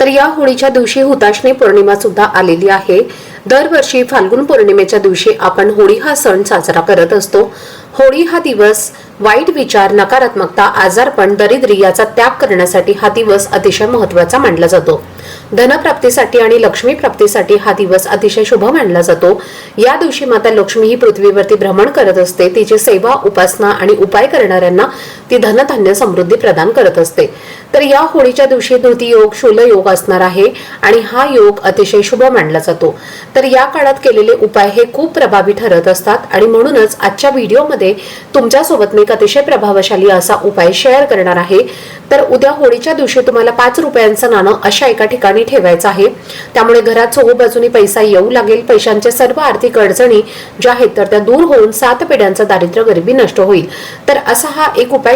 तर या होळीच्या दिवशी हुताशणी पौर्णिमा सुद्धा आलेली आहे. दरवर्षी फाल्गुन पौर्णिमेच्या दिवशी आपण होळी हा सण साजरा करत असतो. होळी हा दिवस वाईट विचार नकारात्मकता आजारपण दरिद्री याचा त्याग करण्यासाठी हा दिवस अतिशय महत्त्वाचा मानला जातो. धनप्राप्तीसाठी आणि लक्ष्मी प्राप्तीसाठी हा दिवस अतिशय शुभ मानला जातो. या दिवशी माता लक्ष्मी ही पृथ्वीवरती भ्रमण करत असते. तिची सेवा उपासना आणि उपाय करणाऱ्यांना ती धनधान्य समृद्धी प्रदान करत असते. तर या होळीच्या दिवशी धृती योग शूल योग असणार आहे आणि हा योग अतिशय शुभ मानला जातो. तर या काळात केलेले उपाय हे खूप प्रभावी ठरत असतात आणि म्हणूनच आजच्या व्हिडिओमध्ये तुमच्यासोबत मी एक अतिशय प्रभावशाली असा उपाय शेअर करणार आहे. तर उद्या होळीच्या दिवशी तुम्हाला पाच रुपयांचं नाणं अशा एका ठिकाणी ठेवायचं आहे. त्यामुळे घरात चोहोबाजूनी पैसा येऊ लागेल पैशांच्या सर्व आर्थिक अडचणी ज्या आहेत तर त्या दूर होऊन सात पिढ्यांचं दारिद्र्य गरिबी नष्ट होईल. तर असा हा एक उपाय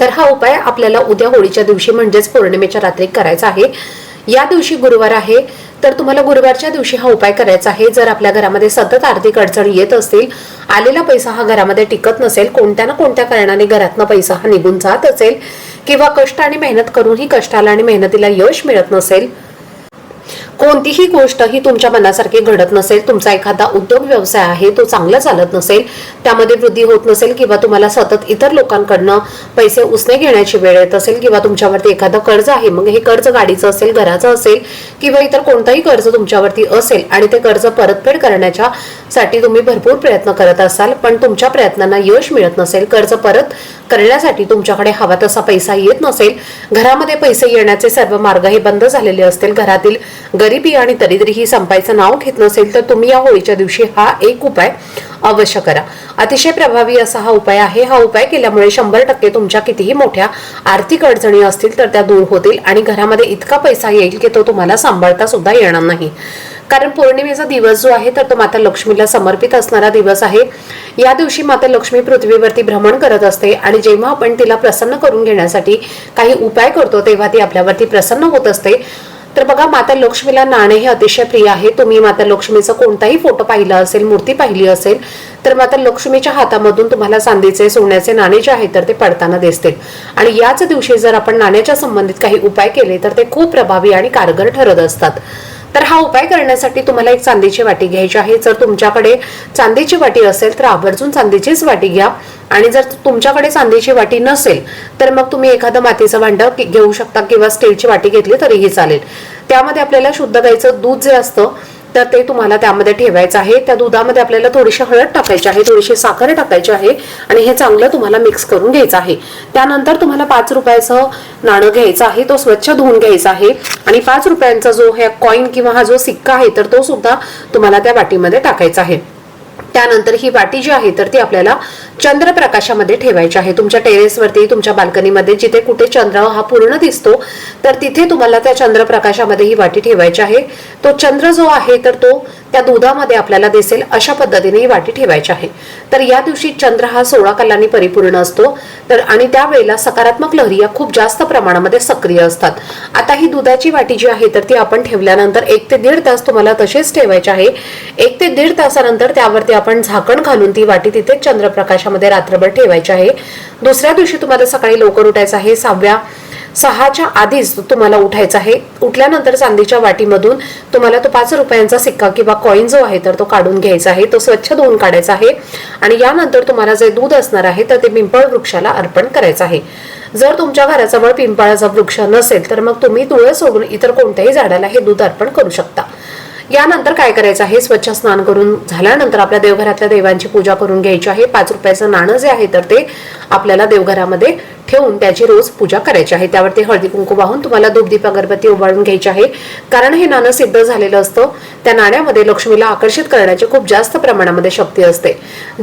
तर हा उपाय आपल्याला उद्या होळीच्या दिवशी म्हणजेच पौर्णिमेच्या रात्री करायचा आहे. या दिवशी गुरुवार आहे तर तुम्हाला गुरुवारच्या दिवशी हा उपाय करायचा आहे. जर आपल्या घरामध्ये सतत आर्थिक अडचणी येत असतील आलेला पैसा हा घरामध्ये टिकत नसेल कोणत्या ना कोणत्या कारणाने घरातनं पैसा हा निघून जात असेल किंवा कष्ट आणि मेहनत करूनही कष्टाला आणि मेहनतीला यश मिळत नसेल कोणतीही गोष्ट ही तुमच्या मनासारखी घडत नसेल तुमचा एखादा उद्योग व्यवसाय आहे तो चांगला चालत नसेल त्यामध्ये वृद्धी होत नसेल किंवा तुम्हाला सतत इतर लोकांकडनं पैसे उसने घेण्याची वेळ येत असेल किंवा तुमच्यावरती एखादं कर्ज आहे मग हे कर्ज गाडीचं असेल घराचं असेल किंवा इतर कोणतंही कर्ज तुमच्यावरती असेल आणि ते कर्ज परतफेड करण्याच्या साठी तुम्ही भरपूर प्रयत्न करत असाल पण तुमच्या प्रयत्नांना यश मिळत नसेल कर्ज परत करण्यासाठी तुमच्याकडे हवा तसा पैसा येत नसेल घरामध्ये पैसे येण्याचे सर्व मार्ग हे बंद झालेले असतील घरातील गरिबी आणि दरिद्री ही संपायचं नाव घेत नसेल तर तुम्ही या होळीच्या दिवशी हा एक उपाय अवश्य करा. अतिशय प्रभावी असा हा उपाय आहे. हा उपाय केल्यामुळे शंभर टक्के तुमच्या कितीही मोठ्या आर्थिक अडचणी असतील तर त्या दूर होतील आणि घरामध्ये इतका पैसा येईल की तो तुम्हाला सांभाळता सुद्धा येणार नाही. कारण पौर्णिमेचा दिवस जो आहे तर तो माता लक्ष्मीला समर्पित असणारा दिवस आहे. या दिवशी माता लक्ष्मी पृथ्वीवरती भ्रमण करत असते आणि जेव्हा आपण तिला प्रसन्न करून घेण्यासाठी काही उपाय करतो तेव्हा ती आपल्यावरती प्रसन्न होत असते. तर बघा माता लक्ष्मीला नाणे हे अतिशय प्रिय आहे. तुम्ही माता लक्ष्मीचा कोणताही फोटो पाहिला असेल मूर्ती पाहिली असेल तर माता लक्ष्मीच्या हातामधून तुम्हाला चांदीचे सोन्याचे नाणे जे आहेत तर ते पडताना दिसतील. आणि याच दिवशी जर आपण नाण्याच्या संबंधित काही उपाय केले तर ते खूप प्रभावी आणि कारगर ठरत असतात. तर हा उपाय करण्यासाठी तुम्हाला एक चांदीची वाटी घ्यायची आहे. जर तुमच्याकडे चांदीची वाटी असेल तर आवर्जून चांदीचीच वाटी घ्या. आणि जर तुमच्याकडे चांदीची वाटी नसेल तर मग तुम्ही एखादं मातीचं भांड घेऊ शकता किंवा स्टीलची वाटी घेतली तरीही चालेल. त्यामध्ये आपल्याला शुद्ध गाईचं दूध जे असतं तर ते तुम्हाला त्यामध्ये ठेवायचं आहे. त्या दुधामध्ये आपल्याला थोडीशी हळद टाकायची आहे थोडीशी साखर टाकायची आहे आणि हे चांगलं तुम्हाला मिक्स करून घ्यायचं आहे. त्यानंतर तुम्हाला पाच रुपयाचं नाणं घ्यायचं आहे तो स्वच्छ धुवून घ्यायचा आहे आणि पाच रुपयांचा जो ह्या कॉईन किंवा हा जो सिक्का आहे तर तो सुद्धा तुम्हाला त्या वाटीमध्ये टाकायचा आहे. त्यानंतर ही वाटी जी आहे तर ती आपल्याला चंद्रप्रकाशामध्ये ठेवायची आहे. तुमच्या टेरेसवरती तुमच्या बाल्कनीमध्ये जिथे कुठे चंद्र हा पूर्ण दिसतो तर तिथे तुम्हाला त्या चंद्रप्रकाशामध्ये ही वाटी ठेवायची आहे. तो चंद्र जो आहे तर तो त्या दुधामध्ये आपल्याला दिसेल अशा पद्धतीने ही वाटी ठेवायची आहे. तर या दिवशी चंद्र हा सोळा कलांनी परिपूर्ण असतो. तर आणि त्यावेळेला सकारात्मक लहरी या खूप जास्त प्रमाणामध्ये सक्रिय असतात. आता ही दुधाची वाटी जी आहे तर ती आपण ठेवल्यानंतर एक ते दीड तास तुम्हाला तसेच ठेवायचे आहे. एक ते दीड तासानंतर त्यावरती आपण झाकण घालून ती वाटी तिथे चंद्रप्रकाशामध्ये रात्रभर ठेवायची आहे. दुसऱ्या दिवशी तुम्हाला सकाळी लवकर उठायचं आहे. सहाव्या सहाच्या आधीच तुम्हाला उठायचं आहे. उठल्यानंतर चांदीच्या वाटीमधून तुम्हाला तो पाच रुपयांचा सिक्का किंवा कॉईन जो आहे तर तो काढून घ्यायचा आहे. तो स्वच्छ धुवून काढायचा आहे. आणि यानंतर तुम्हाला जे दूध असणार आहे तर ते पिंपळ वृक्षाला अर्पण करायचं आहे. जर तुमच्या घराजवळ पिंपळाचा वृक्ष नसेल तर मग तुम्ही तुळस सोडून इतर कोणत्याही झाडाला हे दूध अर्पण करू शकता. यानंतर काय करायचं आहे? स्वच्छ स्नान करून झाल्यानंतर आपल्या देवघरातल्या देवांची पूजा करून घ्यायची आहे. पाच रुपयाचं नाणं जे आहे तर ते आपल्याला देवघरामध्ये ठेवून त्याची रोज पूजा करायची आहे. त्यावरती हळदी कुंकू वाहून तुम्हाला धूपदीप अगरबत्ती उभारून घ्यायची आहे. कारण हे नाणं सिद्ध झालेलं असतं. त्या नाण्यामध्ये लक्ष्मीला आकर्षित करण्याची खूप जास्त प्रमाणामध्ये शक्ती असते.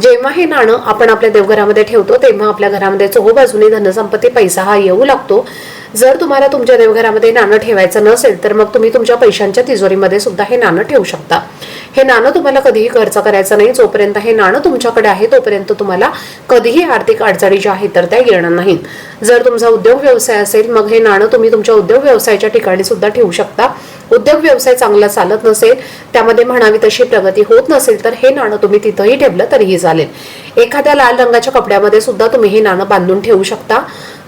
जेव्हा हे नाणं आपण आपल्या देवघरामध्ये ठेवतो तेव्हा आपल्या घरामध्ये चोहोबाजूने धनसंपत्ती पैसा हा येऊ लागतो. जर तुम्हाला तुमच्या देवघरामध्ये नाणं ठेवायचं नसेल तर मग तुम्ही तुमच्या पैशांच्या तिजोरीमध्ये सुद्धा हे नाणं ठेवू शकता. हे नाणं तुम्हाला कधीही खर्च करायचं नाही. जोपर्यंत हे नाणं तुमच्याकडे आहे तोपर्यंत तुम्हाला कधीही आर्थिक अडचणी ज्या आहेत तर त्या येणार नाहीत. जर तुमचा उद्योग व्यवसाय असेल मग हे नाणं तुम्ही तुमच्या उद्योग व्यवसायाच्या ठिकाणी सुद्धा ठेवू शकता. उद्योग व्यवसाय चांगला चालत नसेल त्यामध्ये म्हणावी तशी प्रगती होत नसेल तर हे नाणं तुम्ही तिथंही ठेवलं तरीही चालेल. एखाद्या लाल रंगाच्या कपड्यामध्ये सुद्धा तुम्ही हे नाणं बांधून ठेवू शकता.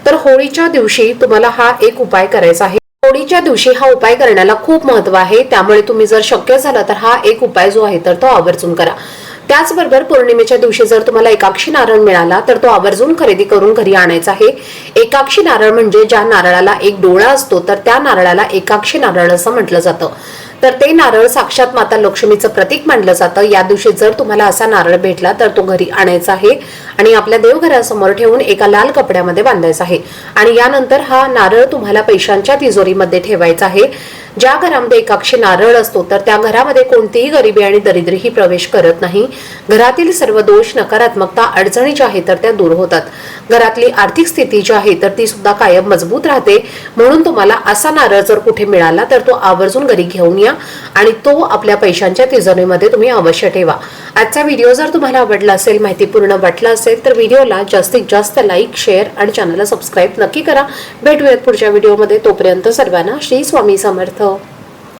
तर होळीच्या दिवशी तुम्हाला हा एक उपाय करायचा आहे. होळीच्या दिवशी हा उपाय करण्याला खूप महत्त्व आहे त्यामुळे तुम्ही जर शक्य झाला तर हा एक उपाय जो आहे तर तो आवर्जून करा. त्याचबरोबर पौर्णिमेच्या दिवशी जर तुम्हाला एकाक्षी नारळ मिळाला तर तो आवर्जून खरेदी करून घरी आणायचा आहे. एकाक्षी नारळ म्हणजे ज्या नारळाला एक डोळा असतो तर त्या नारळाला एकाक्षी नारळ असं म्हटलं जातं. तर ते नारळ साक्षात माता लक्ष्मीचं प्रतीक मानलं जातं. या दिवशी जर तुम्हाला असा नारळ भेटला तर तो घरी आणायचा आहे आणि आपल्या देवघरासमोर ठेवून एका लाल कपड्यामध्ये बांधायचा आहे. आणि यानंतर हा नारळ तुम्हाला पैशांच्या तिजोरीमध्ये ठेवायचा आहे. ज्या घरामध्ये एकाक्षी नारळ असतो तर त्या घरामध्ये कोणतीही गरिबी आणि दरिद्रीही प्रवेश करत नाही. घरातील सर्व दोष नकारात्मकता अडचणी ज्या आहेत तर त्या दूर होतात. घरातली आर्थिक स्थिती जी आहे तर ती सुद्धा कायम मजबूत राहते. म्हणून तुम्हाला असा नारळ जर कुठे मिळाला तर तो आवर्जून घरी घेऊन या. आणि तो आपल्या पैशांच्या तिजोरीमध्ये तुम्ही अवश्य ठेवा. आजचा व्हिडिओ जर तुम्हाला आवडला असेल माहितीपूर्ण वाटला असेल तर व्हिडिओला जास्तीत जास्त लाईक शेअर आणि चॅनलला सबस्क्राईब नक्की करा. भेटूयात पुढच्या व्हिडिओमध्ये. तोपर्यंत सर्वांना श्री स्वामी समर्थ.